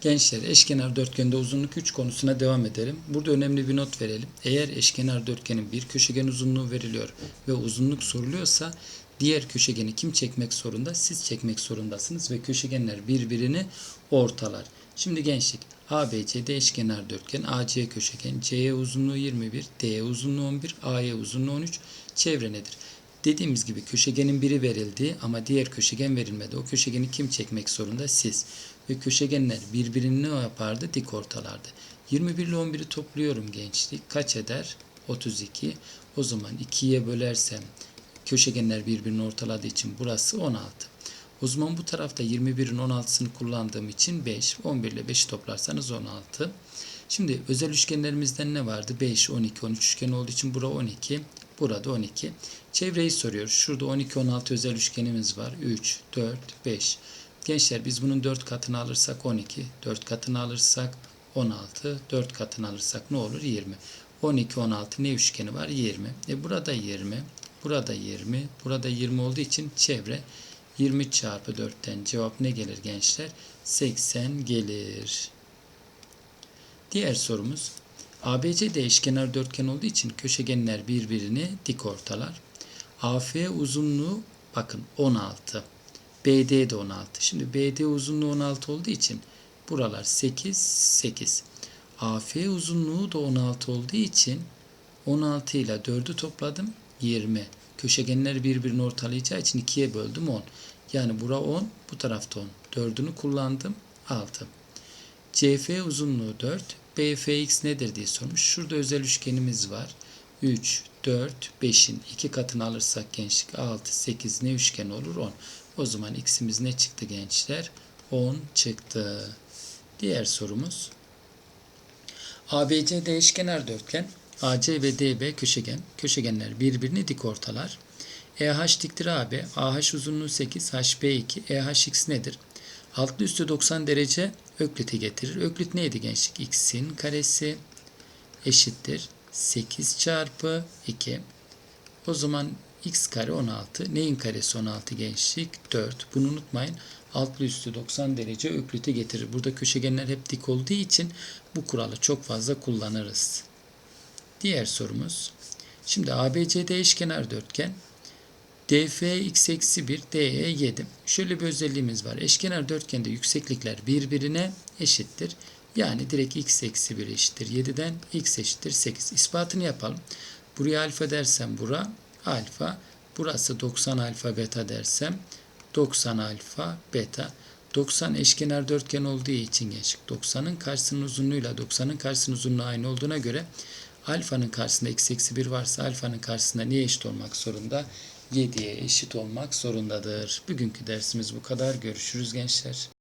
Gençler eşkenar dörtgende uzunluk 3 konusuna devam edelim. Burada önemli bir not verelim. Eğer eşkenar dörtgenin bir köşegen uzunluğu veriliyor ve uzunluk soruluyorsa diğer köşegeni kim çekmek zorunda? Siz çekmek zorundasınız ve köşegenler birbirini ortalar. Şimdi gençlik ABCD eşkenar dörtgen, AC köşegen, CE uzunluğu 21, DE uzunluğu 11, AE uzunluğu 13, çevre nedir? Dediğimiz gibi köşegenin biri verildi ama diğer köşegen verilmedi. O köşegeni kim çekmek zorunda? Siz. Ve köşegenler birbirini ne yapardı? Dik ortalardı. 21 ile 11'i topluyorum gençlik. Kaç eder? 32. O zaman 2'ye bölersem köşegenler birbirini ortaladığı için burası 16. O zaman bu tarafta 21'in 16'sını kullandığım için 5. 11 ile 5'i toplarsanız 16. Şimdi özel üçgenlerimizden ne vardı? 5, 12, 13 üçgen olduğu için bura 12. Burada 12. Çevreyi soruyor. Şurada 12, 16 özel üçgenimiz var. 3, 4, 5. Gençler biz bunun 4 katını alırsak 12. 4 katını alırsak 16. 4 katını alırsak ne olur? 20. 12, 16 ne üçgeni var? 20. E burada 20. Burada 20. Burada 20 olduğu için çevre 20 çarpı 4'ten cevap ne gelir gençler? 80 gelir. Diğer sorumuz ABC de eşkenar dörtgen olduğu için köşegenler birbirini dik ortalar. AF uzunluğu bakın 16. BD de 16. Şimdi BD uzunluğu 16 olduğu için buralar 8, 8. AF uzunluğu da 16 olduğu için 16 ile 4'ü topladım 20. Köşegenler birbirini ortalayacağı için 2'ye böldüm 10. Yani bura 10, bu tarafta 10. 4'ünü kullandım 6. CF uzunluğu 4. BFX nedir diye sormuş. Şurada özel üçgenimiz var. 3, 4, 5'in 2 katını alırsak gençlik 6, 8 ne üçgen olur? 10. O zaman x'imiz ne çıktı gençler? 10 çıktı. Diğer sorumuz. ABC eşkenar dörtgen. AC ve DB köşegen. Köşegenler birbirini dik ortalar. EH diktir AB. AH uzunluğu 8. HB 2. EHX nedir? Altlı üstü 90 derece ökliti getirir. Öklit neydi gençlik? X'in karesi eşittir. 8 çarpı 2. O zaman x kare 16. Neyin karesi 16 gençlik? 4. Bunu unutmayın. Altlı üstü 90 derece ökliti getirir. Burada köşegenler hep dik olduğu için bu kuralı çok fazla kullanırız. Diğer sorumuz. Şimdi ABCD eşkenar dörtgen. DF x eksi 1, DE 7. Şöyle bir özelliğimiz var. Eşkenar dörtgende yükseklikler birbirine eşittir. Yani direkt x eksi 1 eşittir 7'den x eşittir 8. İspatını yapalım. Buraya alfa dersem bura alfa. Burası 90 alfa beta dersem 90 alfa beta. 90 eşkenar dörtgen olduğu için gençlik 90'ın karşısının uzunluğuyla 90'ın karşısının uzunluğu aynı olduğuna göre alfanın karşısında x eksi 1 varsa alfanın karşısında niye eşit olmak zorunda? 7'ye eşit olmak zorundadır. Bugünkü dersimiz bu kadar. Görüşürüz gençler.